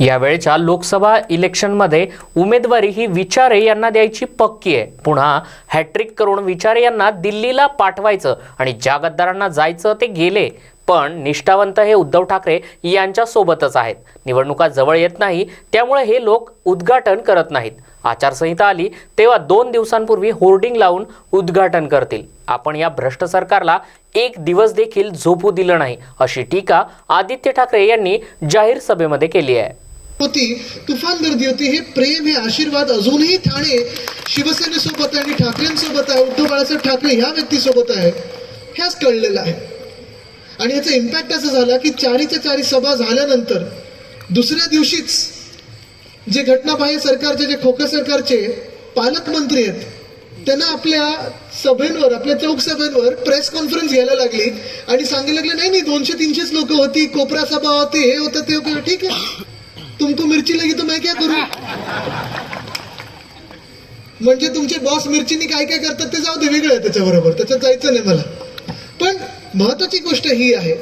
यावेळच्या लोकसभा इलेक्शनमध्ये उमेदवारी ही विचारे यांना द्यायची पक्की आहे. पुन्हा हॅट्रिक करून विचारे यांना दिल्लीला पाठवायचं आणि ज्या गद्दारांना जायचं ते गेले. पण निष्ठावंत हे उद्धव ठाकरे यांच्यासोबतच आहेत. निवडणुका जवळ येत नाही त्यामुळे हे लोक उद्घाटन करत नाहीत. आचारसंहिता आली तेव्हा दोन दिवसांपूर्वी होर्डिंग लावून उद्घाटन करतील. आपण या भ्रष्ट सरकारला एक दिवस देखील झोपू दिलं नाही अशी टीका आदित्य ठाकरे यांनी जाहीर सभेमध्ये केली आहे. होती तुफान गर्दी होती हे प्रेम हे आशीर्वाद अजूनही ठाणे. शिवसेनेसोबत आणि ठाकरेंसोबत आहे उद्धव बाळासाहेब ठाकरे ह्या व्यक्तीसोबत आहे. ह्याच कळलेलं आहे. आणि याचा इम्पॅक्ट असं झाला की चारीच्या चारी सभा झाल्यानंतर दुसऱ्या दिवशीच जे घटनाबाह्य सरकारचे जे खोके सरकारचे पालकमंत्री आहेत त्यांना आपल्या सभेंवर आपल्या चौक सभेंवर प्रेस कॉन्फरन्स घ्यायला लागली. आणि सांगायला लागले नाही नाही दोनशे तीनशेच लोक होती कोपरा सभा होती हे होतं ते होतं. ठीक आहे. तू मिरची लगी तो मैं क्या करू? म्हणजे तुमचे बॉस मिरचीनी काय काय करतात ते जाऊ दे वेगळं आहे त्याच्याबरोबर. त्याच्यात जायचं नाही मला. पण महत्वाची गोष्ट ही आहे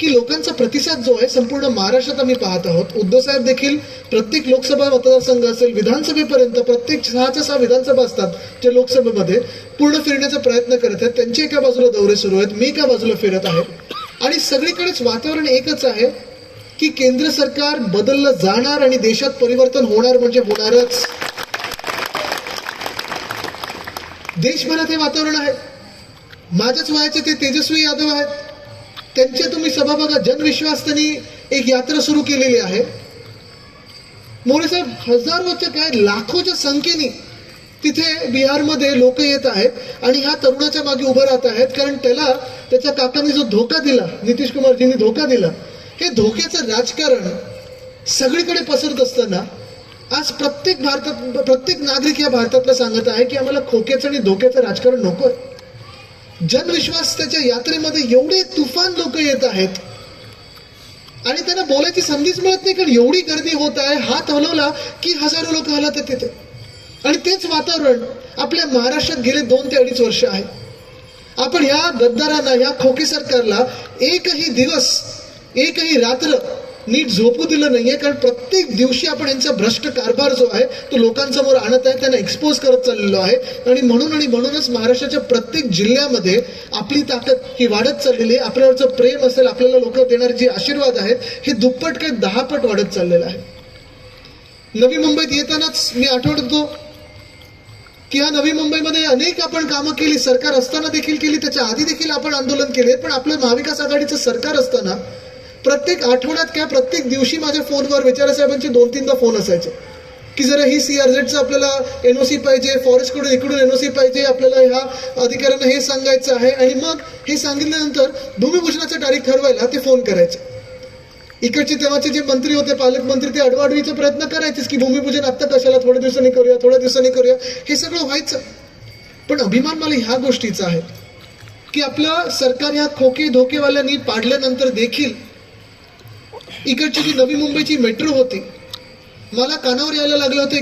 की लोकांचा प्रतिसाद जो आहे संपूर्ण महाराष्ट्रात आम्ही पाहत आहोत. उद्धवसाहेब देखील प्रत्येक लोकसभा मतदारसंघ असेल विधानसभेपर्यंत प्रत्येक सहाच्या सहा विधानसभा असतात जे लोकसभेमध्ये पूर्ण फिरण्याचा प्रयत्न करत आहेत. त्यांचे एका बाजूला दौरे सुरू आहेत मी एका बाजूला फिरत आहे. आणि सगळीकडेच वातावरण एकच आहे की केंद्र सरकार बदललं जाणार आणि देशात परिवर्तन होणार म्हणजे होणारच. देशभरात हे वातावरण आहे. माझ्याच वयाचे ते तेजस्वी यादव आहेत. त्यांचे तुम्ही सभा बघा जनविश्वास त्यांनी एक यात्रा सुरू केलेली आहे. मोरे साहेब हजारोच्या काय लाखोच्या संख्येने तिथे बिहारमध्ये लोक येत आहेत आणि ह्या तरुणाच्या मागे उभं राहत आहेत कारण त्याला त्याच्या काकांनी जो धोका दिला नितीश कुमारजींनी धोका दिला हे धोक्याचं राजकारण सगळीकडे पसरत असताना आज प्रत्येक भारतात प्रत्येक नागरिक या भारतातला सांगत आहे की आम्हाला खोक्याचं आणि धोक्याचं राजकारण नको आहे जनविश्वास त्याच्या यात्रेमध्ये एवढे तुफान लोक येत आहेत आणि त्यांना बोलायची संधीच मिळत नाही कारण एवढी गर्दी होत आहे हात हलवला की हजारो लोक हलत आहेत तिथे. आणि तेच वातावरण आपल्या महाराष्ट्रात गेले दोन ते अडीच वर्ष आहे. आपण ह्या गद्दारांना ह्या खोके सरकारला एकही दिवस एकही रात्र नीट झोपू दिलं नाहीये कारण प्रत्येक दिवशी आपण यांचा भ्रष्ट कारभार जो आहे तो लोकांसमोर आणत आहे त्यांना एक्सपोज करत चाललेलो आहे. आणि म्हणून आणि म्हणूनच महाराष्ट्राच्या प्रत्येक जिल्ह्यामध्ये आपली ताकद ही वाढत चाललेली आहे. आपल्यावरचं प्रेम असेल आपल्याला लोक देणारे जे आशीर्वाद आहेत हे दुप्पट काय दहापट वाढत चाललेलं आहे. नवी मुंबईत येतानाच मी आठवतो की ह्या नवी मुंबईमध्ये अनेक आपण कामं केली सरकार असताना देखील केली त्याच्या आधी देखील आपण आंदोलन केले पण आपलं महाविकास आघाडीचं सरकार असताना प्रत्येक आठवड्यात काय प्रत्येक दिवशी माझ्या फोनवर विचारा साहेबांचे दोन तीनदा फोन असायचे. की जरा ही सी आर झेडचं आपल्याला एन ओ सी पाहिजे फॉरेस्टकडून इकडून एन ओ सी पाहिजे आपल्याला ह्या अधिकाऱ्यांना हे सांगायचं आहे. आणि मग हे सांगितल्यानंतर भूमिभूषणाची तारीख ठरवायला ते फोन करायचे. इकडचे तेव्हाचे जे मंत्री होते पालकमंत्री ते अडवाडवीचा प्रयत्न करायचेच की भूमिपूजन आत्ता कशाला थोड्या दिवसांनी करूया थोड्या दिवसांनी करूया हे सगळं व्हायचं. पण अभिमान मला ह्या गोष्टीचा आहे की आपलं सरकार ह्या खोके धोकेवाल्यांनी पाडल्यानंतर देखील इकडची जी नवी मुंबईची मेट्रो होती मला कानावर यायला लागलं होतं